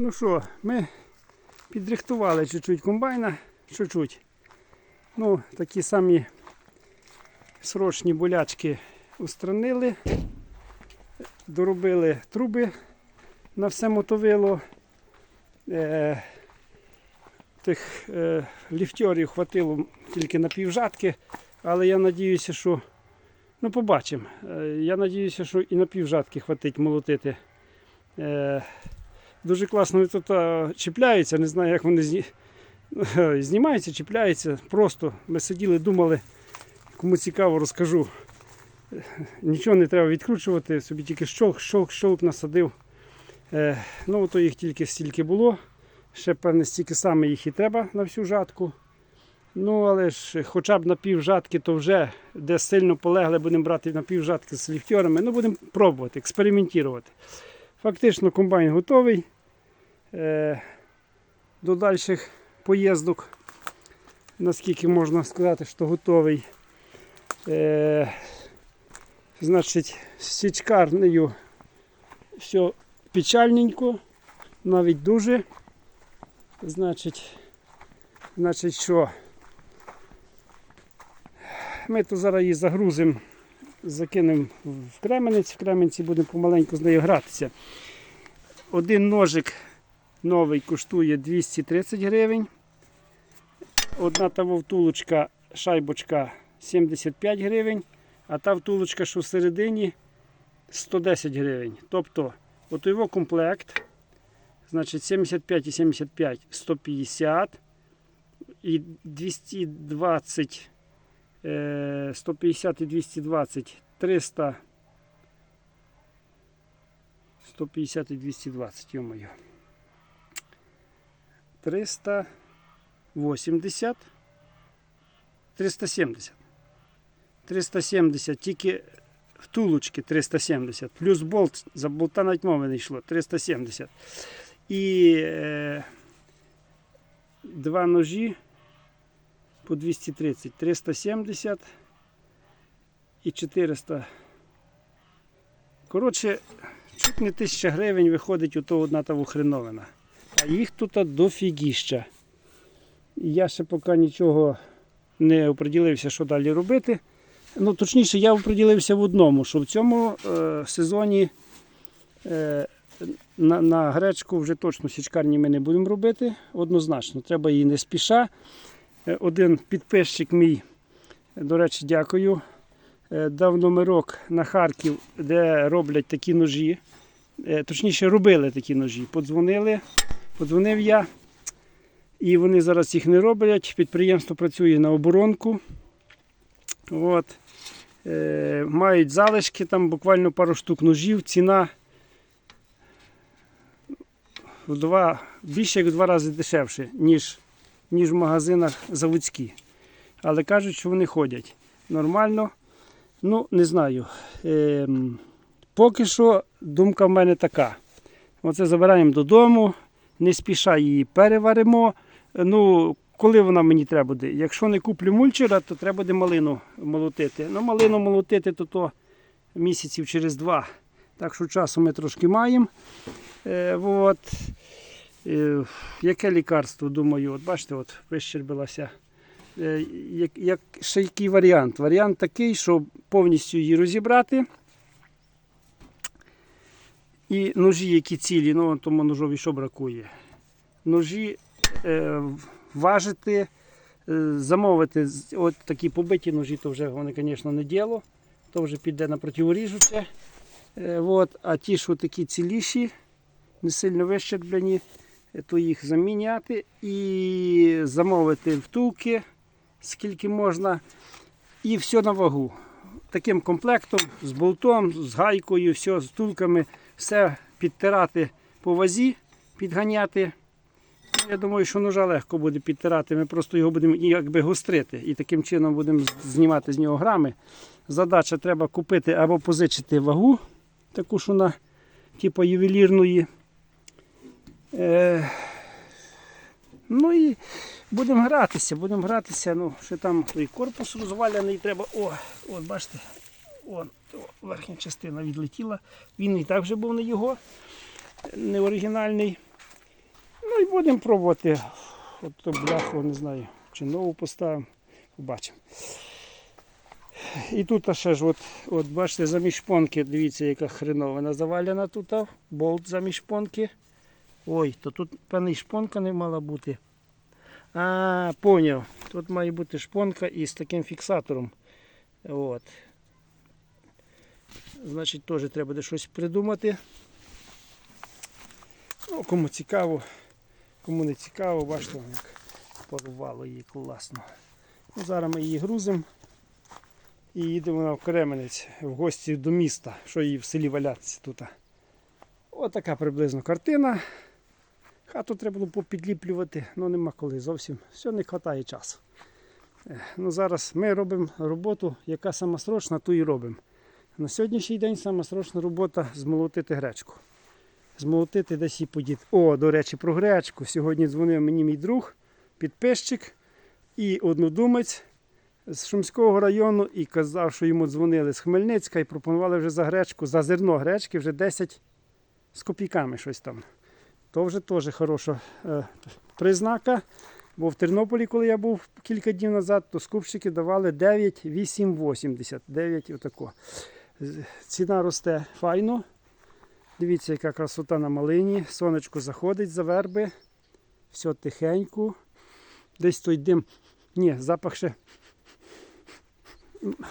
Ну що, ми підрихтували чуть-чуть комбайна, чуть-чуть. Ну, такі самі срочні болячки устранили. Доробили труби на все мотовило. Е, тих е, ліфтьорів хватило тільки на півжатки, але я надіюся, що ну побачимо. Е, я надіюся, що і на півжатки хватить молотити. Е, дуже класно тут чіпляються, не знаю, як вони зні... знімаються, чіпляються. Просто ми сиділи, думали, кому цікаво, розкажу. Нічого не треба відкручувати, собі тільки щолк, щолк, щолк насадив. Е, ну, то їх тільки стільки було. Ще певне стільки саме їх і треба на всю жатку. Ну, але ж хоча б на пів жатки, то вже де сильно полегли, будемо брати на пів жатки з ліфтьорами. Ну, будемо пробувати, експериментувати. Фактично комбайн готовий е, до дальших поїздок. Наскільки можна сказати, що готовий. Е, значить, з січкарнею все печальненько, навіть дуже. Значить, значить що? Ми тут зараз її загрузимо, закинемо в Кременець, в Кременці будемо помаленьку з нею гратися. Один ножик новий коштує 230 гривень. Одна та вовтулочка, шайбочка 75 гривень, а та втулочка, що всередині 110 гривень. Тобто, от його комплект, значить 75 і 75 150 і 220, е, 150 і 220 300 150 і 220, йо-моє. 380 370 370 тільки втулочки 370 плюс болт за болта навіть мови не йшло 370 і е, два ножі по 230 370 і 400 коротше чуть не 1000 гривень виходить у того одна та хреновина а їх тут дофігіща я ще поки нічого не оприділився, що далі робити. Ну, точніше, я оприділився в одному, що в цьому е, сезоні е, на, на гречку вже точно січкарні ми не будемо робити. Однозначно, треба її не спіша. Е, один підписчик мій, до речі, дякую. е, Дав номерок на Харків, де роблять такі ножі. Е, Точніше, робили такі ножі. Подзвонили, подзвонив я. І вони зараз їх не роблять. Підприємство працює на оборонку. От. Е, мають залишки, там буквально пару штук ножів. Ціна в два, більше як в два рази дешевше, ніж, ніж в магазинах заводські. Але кажуть, що вони ходять нормально. Ну, не знаю. Е, поки що думка в мене така. Оце забираємо додому, не спіша її переваримо. Ну, коли вона мені треба буде? Якщо не куплю мульчера, то треба буде малину молотити. Ну, малину молотити, то то місяців через два. Так що часу ми трошки маємо. Е, от. Е, яке лікарство, думаю, от бачите, от вищербилася. Е, як, як, ще який варіант? Варіант такий, що повністю її розібрати. І ножі, які цілі, ну тому ножові що бракує. Ножі е, важити, е, замовити от такі побиті ножі, то вже вони, звісно, не діло, то вже піде на противоріжуче. Е, от, а ті, що такі ціліші, не сильно вищерблені, то їх заміняти і замовити втулки, скільки можна, і все на вагу. Таким комплектом, з болтом, з гайкою, все, з втулками, все підтирати по вазі, підганяти. Ну, Я думаю, що ножа легко буде підтирати. Ми просто його будемо якби гострити і таким чином будемо знімати з нього грами. Задача треба купити або позичити вагу, таку що на типу ювелірної. Е, ну і будемо гратися, будемо гратися. Ну, ще там той корпус розваляний треба. О, от бачите, он, верхня частина відлетіла. Він і так вже був не його, не оригінальний. Ну і будемо пробувати. От бляху, не знаю, чи нову поставимо. Побачимо. І тут ще ж, от, от бачите, замість шпонки, дивіться, яка хреновина завалена тут. Болт замість шпонки. Ой, то тут певний шпонка не мала бути. А, поняв. Тут має бути шпонка із таким фіксатором. От. Значить, теж треба буде щось придумати. Ну, кому цікаво, кому не цікаво, бачите, як порвало її класно. Ну, зараз ми її грузимо і їдемо на Кременець в гості до міста, що її в селі валятися тут. Ось така приблизно картина. Хату треба було попідліплювати, але нема коли зовсім. Все не вистачає часу. Е, Ну, зараз ми робимо роботу, яка сама срочна, ту і робимо. На сьогоднішній день сама срочна робота змолотити гречку. Змолотити десь і подіти. О, до речі, про гречку. Сьогодні дзвонив мені мій друг, підписчик і однодумець з Шумського району і казав, що йому дзвонили з Хмельницька і пропонували вже за гречку, за зерно гречки вже 10 з копійками щось там. То вже теж хороша е, признака. Бо в Тернополі, коли я був кілька днів назад, то скупщики давали 9,880. 9 отако. Ціна росте файно. Дивіться, яка красота на малині. Сонечко заходить за верби. Все тихенько. Десь той дим. Ні, запах ще.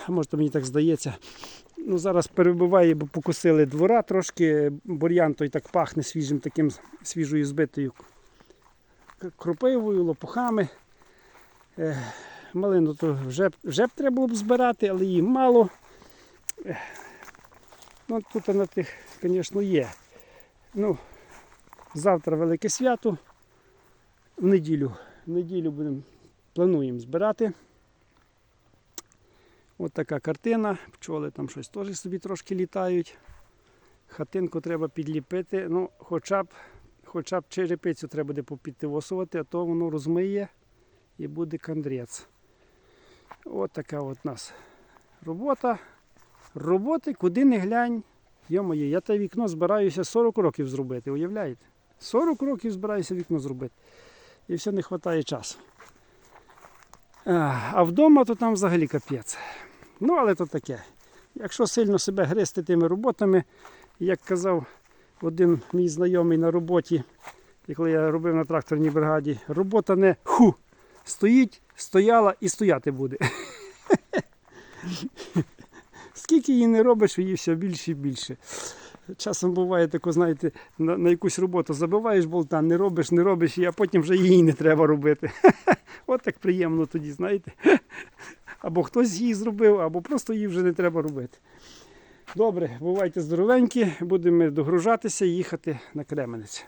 Може, мені так здається. Ну, зараз перебуває, бо покусили двора трошки. Бур'ян той так пахне свіжим таким свіжою збитою кропивою, лопухами. Малину то вже, вже б треба було б збирати, але її мало. Ну, тут на тих, звісно, є. Ну, завтра велике свято. В неділю. В неділю будемо плануємо збирати. От така картина. Пчоли там щось теж собі трошки літають. Хатинку треба підліпити. Ну, хоча б, хоча б черепицю треба буде попідтивосувати, а то воно розмиє і буде кандрець. От така от нас робота. Роботи куди не глянь. Йо-моє, я те вікно збираюся 40 років зробити, уявляєте? 40 років збираюся вікно зробити. І все не вистачає часу. А вдома то там взагалі капець. Ну, але то таке. Якщо сильно себе гризти тими роботами, як казав один мій знайомий на роботі, коли я робив на тракторній бригаді, робота не ху, стоїть, стояла і стояти буде. Скільки її не робиш, її все більше і більше. Часом буває тако, знаєте, на, на якусь роботу забиваєш болта, не робиш, не робиш, а потім вже її не треба робити. От так приємно тоді, знаєте. Або хтось її зробив, або просто її вже не треба робити. Добре, бувайте здоровенькі, будемо догружатися і їхати на Кременець.